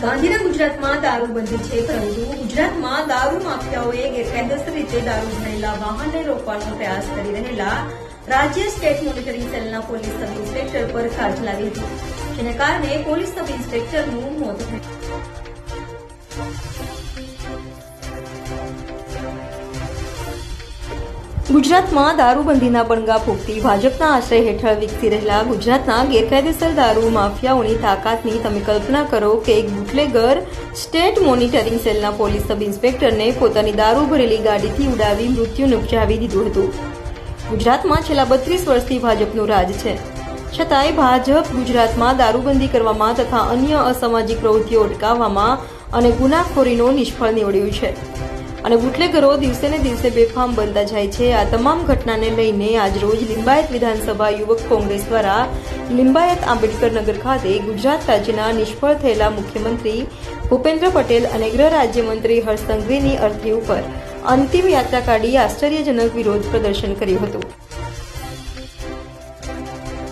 ગાંધીના ગુજરાતમાં દારૂબંધી છે પરંતુ ગુજરાતમાં દારૂ માફિયાઓએ ગેરકાયદેસર રીતે દારૂ ભરેલા વાહનને રોકવાનો પ્રયાસ કરી રહેલા રાજ્ય સ્ટેટ મોનિટરિંગ સેલના પોલીસ સબ ઇન્સ્પેક્ટર પર કાર ચલાવી હતી, જેને કારણે પોલીસ સબ ઇન્સ્પેક્ટરનું મોત થયું. ગુજરાતમાં દારૂબંધીના બણગા ફૂંકતી ભાજપના આશ્રય હેઠળ વિકસી રહેલા ગુજરાતના ગેરકાયદેસર દારૂ માફિયાઓની તાકાતની તમે કલ્પના કરો કે એક બુટલેગર સ્ટેટ મોનિટરિંગ સેલના પોલીસ સબ ઇન્સ્પેક્ટરને પોતાની દારૂ ભરેલી ગાડીથી ઉડાવી મૃત્યુ નિપજાવી દીધું હતું. ગુજરાતમાં છેલ્લા બત્રીસ વર્ષથી ભાજપનું રાજ છે. છતાંય ભાજપ ગુજરાતમાં દારૂબંધી કરવામાં તથા અન્ય અસામાજિક પ્રવૃત્તિઓ અટકાવવામાં અને ગુનાખોરીનો નિષ્ફળ નીવડ્યું છે. અને બુટલેગરો દિવસે ને દિવસે બેફામ બનતા જાય છે. આ તમામ ઘટનાને લઈને આજરોજ લિંબાયત વિધાનસભા યુવક કોંગ્રેસ દ્વારા લિંબાયત આંબેડકર નગર ખાતે ગુજરાત રાજ્યના નિષ્ફળ થયેલા મુખ્યમંત્રી ભૂપેન્દ્ર પટેલ અને ગૃહ રાજ્યમંત્રી હર્ષ સંઘવીની અરજી ઉપર અંતિમ યાત્રા કાઢી આશ્ચર્યજનક વિરોધ પ્રદર્શન કર્યું હતું.